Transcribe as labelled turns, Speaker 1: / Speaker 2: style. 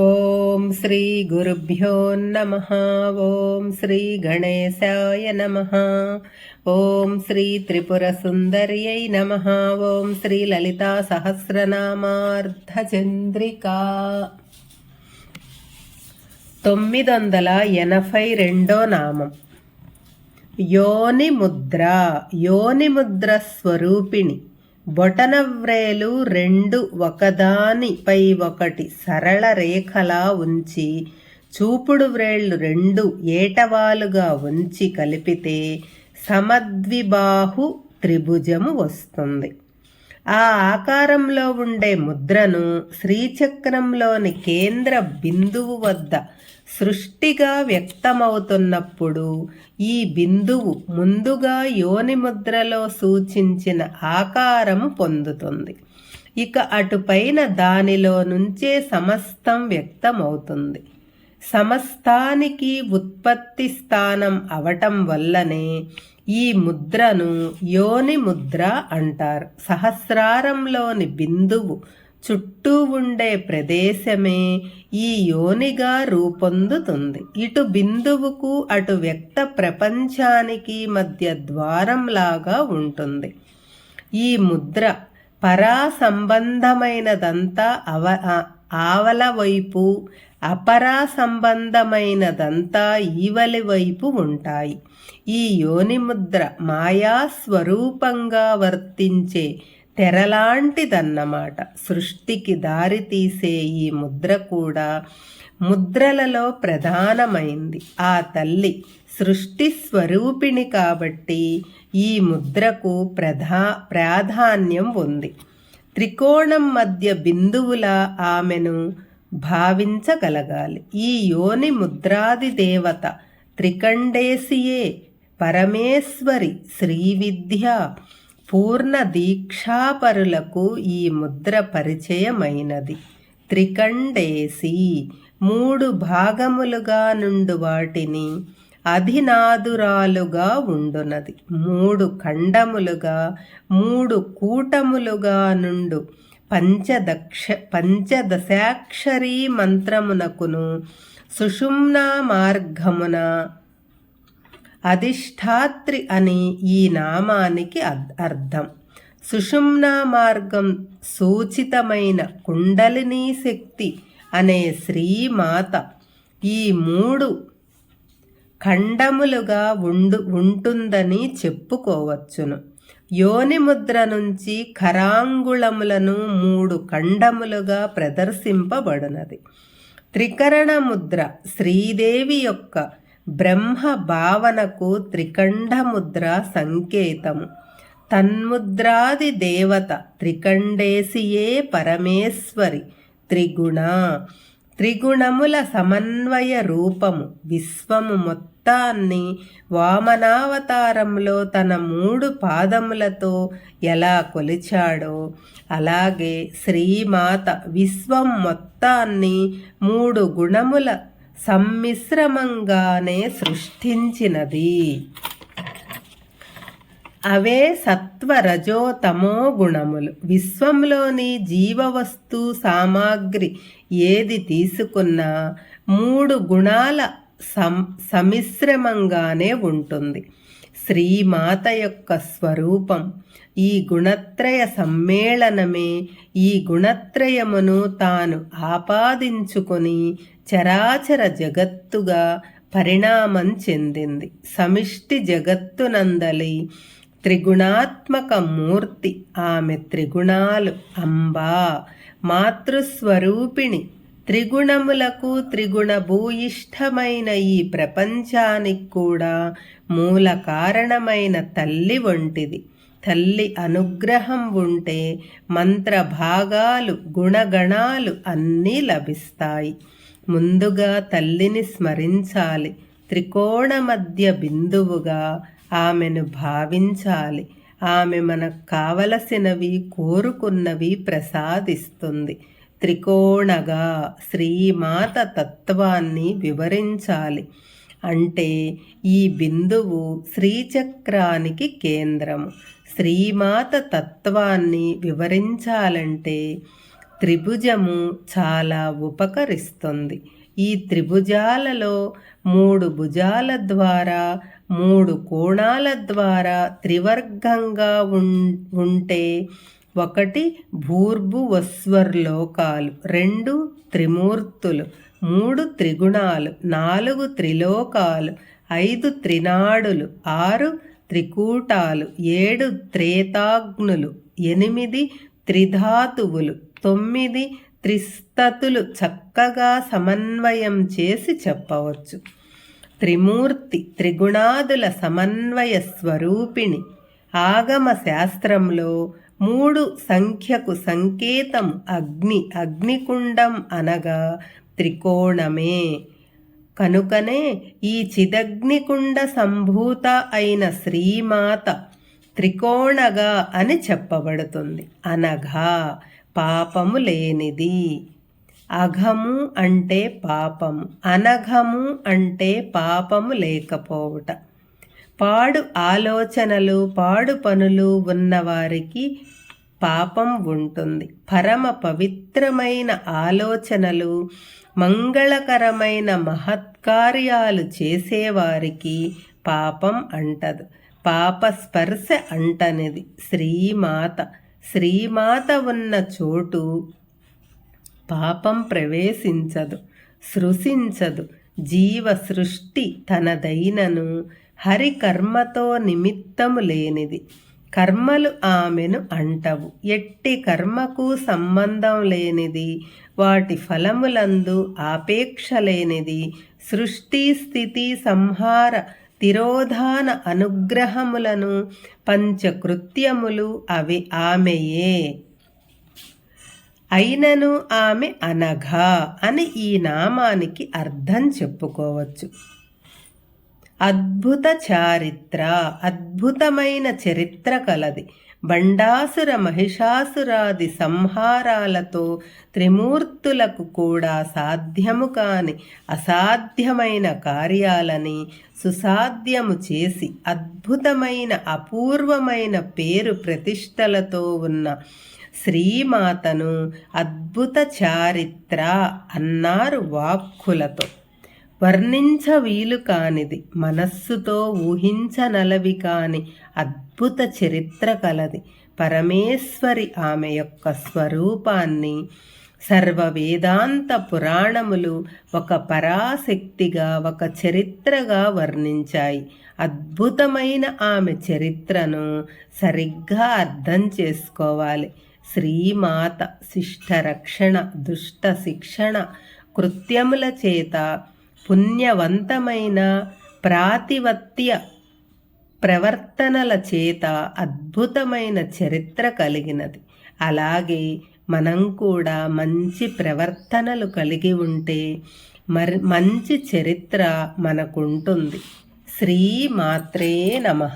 Speaker 1: ఓం శ్రీ గురుభ్యో నమ. ఓం శ్రీ గణేశాయ నమ. ఓం శ్రీ త్రిపుర సుందర్యై నమ. ఓం శ్రీ లలితా సహస్రనామార్ధచంద్రికా తొమ్మిది వందల ఎనభై రెండో నామం. యోని ముద్ర యోని ముద్ర స్వరూపిణి. బొటనవ్రేలు రెండు ఒకదానిపై ఒకటి సరళ రేఖలా ఉంచి చూపుడు వ్రేళ్ళు రెండు ఏటవాలుగా ఉంచి కలిపితే సమద్విబాహు త్రిభుజము వస్తుంది. ఆ ఆకారంలో ఉండే ముద్రను శ్రీచక్రంలోని కేంద్ర బిందువు వద్ద సృష్టిగా వ్యక్తమవుతున్నప్పుడు ఈ బిందువు ముందుగా యోని ముద్రలో సూచించిన ఆకారము పొందుతుంది. ఇక అటుపైన దానిలో నుంచే సమస్తం వ్యక్తమవుతుంది. సమస్తానికి ఉత్పత్తి స్థానం అవటం వల్లనే ఈ ముద్రను యోని ముద్ర అంటారు. సహస్రారంలోని బిందువు చుట్టూ ఉండే ప్రదేశమే ఈ యోనిగా రూపొందుతుంది. ఇటు బిందువుకు అటు వ్యక్త ప్రపంచానికి మధ్య ద్వారంలాగా ఉంటుంది. ఈ ముద్ర పరా సంబంధమైనదంతా అవ ఆవల వైపు అపరా సంబంధమైనదంతా ఈవలి వైపు ఉంటాయి. ఈ యోని ముద్ర మాయా స్వరూపంగా వర్తించే తెరలాంటిదన్నమాట. సృష్టికి దారితీసే ఈ ముద్ర కూడా ముద్రలలో ప్రధానమైంది. ఆ తల్లి సృష్టి స్వరూపిణి కాబట్టి ఈ ముద్రకు ప్రధా ప్రాధాన్యం ఉంది. త్రికోణం మధ్య బిందువుల ఆమెను భావించగలగాలి. ఈ యోని ముద్రాది దేవత త్రికండేశియే పరమేశ్వరి శ్రీవిద్య పూర్ణ దీక్షాపరులకు ఈ ముద్ర పరిచయమైనది. త్రికండేసి మూడు భాగములుగా నుండు వాటిని అధినాదురాలుగా ఉండునది. మూడు ఖండములుగా మూడు కూటములుగా నుండు పంచదక్ష పంచదశాక్షరీ మంత్రమునకును సుషుమ్నా మార్గమున అధిష్టాత్రి అని ఈ నామానికి అర్థం. సుషుమ్నా మార్గం సూచితమైన కుండలినీ శక్తి అనే శ్రీమాత ఈ మూడు ఖండములుగా ఉండు ఉంటుందని చెప్పుకోవచ్చును. యోనిముద్ర నుంచి ఖరాంగుళములను మూడు ఖండములుగా ప్రదర్శింపబడినది. త్రికరణ ముద్ర శ్రీదేవి యొక్క బ్రహ్మ భావనకు త్రికంఠ ముద్ర సంకేతము. తన్ముద్రాది దేవత త్రికండేసియే పరమేశ్వరి త్రిగుణ. త్రిగుణముల సమన్వయ రూపము విశ్వము మొత్తాన్ని వామనావతారంలో తన మూడు పాదములతో ఎలా కొలిచాడో అలాగే శ్రీమాత విశ్వం మొత్తాన్ని మూడు గుణముల సమ్మిశ్రమంగానే సృష్టించినది. అవే సత్వరజో తమో గుణములు. విశ్వంలోని జీవవస్తు సామాగ్రి ఏది తీసుకున్నా మూడు గుణాల సం సమిశ్రమంగానే ఉంటుంది. శ్రీమాత యొక్క స్వరూపం ఈ గుణత్రయ సమ్మేళనమే ఈ గుణత్రయమును తాను ఆపాదించుకొని చరాచర జగత్తుగా పరిణామం చెందింది. సమిష్టి జగత్తునందలి త్రిగుణాత్మక మూర్తి. ఆమె త్రిగుణాలు అంబా. మాతృస్వరూపిణి. త్రిగుణములకు త్రిగుణ భూయిష్టమైన ఈ ప్రపంచానికి కూడా మూల కారణమైన తల్లి వంటిది. తల్లి అనుగ్రహం ఉంటే మంత్రభాగాలు గుణగణాలు అన్నీ లభిస్తాయి. ముందుగా తల్లిని స్మరించాలి. త్రికోణ మధ్య బిందువుగా ఆమెను భావించాలి. ఆమె మనకు కావలసినవి కోరుకున్నవి ప్రసాదిస్తుంది. త్రికోణగా శ్రీమాత తత్వాన్ని వివరించాలి. అంటే ఈ బిందువు శ్రీచక్రానికి కేంద్రం. శ్రీమాత తత్వాన్ని వివరించాలంటే త్రిభుజము చాలా ఉపకరిస్తుంది. ఈ త్రిభుజాలలో మూడు భుజాల ద్వారా మూడు కోణాల ద్వారా త్రివర్గంగా ఉంటే ఒకటి భూర్భువస్వర్లోకాలు రెండు త్రిమూర్తులు మూడు త్రిగుణాలు నాలుగు త్రిలోకాలు ఐదు త్రినాడులు ఆరు త్రికూటాలు ఏడు త్రేతాగ్నులు ఎనిమిది త్రిధాతువులు తొమ్మిది త్రిస్తతులు చక్కగా సమన్వయం చేసి చెప్పవచ్చు. త్రిమూర్తి త్రిగుణాదుల సమన్వయ స్వరూపిణి. ఆగమ శాస్త్రంలో మూడు సంఖ్యకు సంకేతం అగ్ని అగ్నికుండం అనగా త్రికోణమే. కనుకనే ఈ చిదగ్నికుండ సంభూత అయిన శ్రీమాత త్రికోణగా అని చెప్పబడుతుంది. అనగా పాపము లేనిది. అఘము అంటే పాపము అనఘము అంటే పాపము లేకపోవుట. పాడు ఆలోచనలు పాడు పనులు ఉన్నవారికి పాపం ఉంటుంది. పరమ పవిత్రమైన ఆలోచనలు మంగళకరమైన మహత్కార్యాలు చేసేవారికి పాపం అంటదు. పాప స్పర్శ అంటనిది. శ్రీమాత శ్రీమాత ఉన్న చోటు పాపం ప్రవేశించదు సృశించదు. జీవ సృష్టి తనదైనను హరి కర్మతో నిమిత్తము లేనిది. కర్మలు ఆమెను అంటవు. ఎట్టి కర్మకు సంబంధం లేనిది. వాటి ఫలములందు ఆపేక్ష లేనిది. సృష్టి స్థితి సంహార తిరోధాన అనుగ్రహములను పంచకృత్యములు అవి ఆమెయే. అయినను ఆమె అనఘా అని ఈ నామానికి అర్థం చెప్పుకోవచ్చు. అద్భుత చారిత్ర అద్భుతమైన చరిత్ర కలది. బండాసుర మహిషాసురాది సంహారాలతో త్రిమూర్తులకు కూడా సాధ్యము కాని అసాధ్యమైన కార్యాలని సుసాధ్యము చేసి అద్భుతమైన అపూర్వమైన పేరు ప్రతిష్టలతో ఉన్న శ్రీమాతను అద్భుత చారిత్ర అన్నారు వాక్కులతో. వర్ణించ వీలు కానిది మనస్సుతో ఊహించనలవి కాని అద్భుత చరిత్ర కలది. పరమేశ్వరి ఆమె యొక్క స్వరూపాన్ని సర్వ వేదాంత పురాణములు ఒక పరాశక్తిగా ఒక చరిత్రగా వర్ణించాయి. అద్భుతమైన ఆమె చరిత్రను సరిగ్గా అర్థం చేసుకోవాలి. శ్రీమాత శిష్ట రక్షణ దుష్ట శిక్షణ కృత్యముల చేత పుణ్యవంతమైన ప్రాతివత్య ప్రవర్తనల చేత అద్భుతమైన చరిత్ర కలిగినది. అలాగే మనం కూడా మంచి ప్రవర్తనలు కలిగి ఉంటే మరి మంచి చరిత్ర మనకుంటుంది. శ్రీ మాత్రే నమ.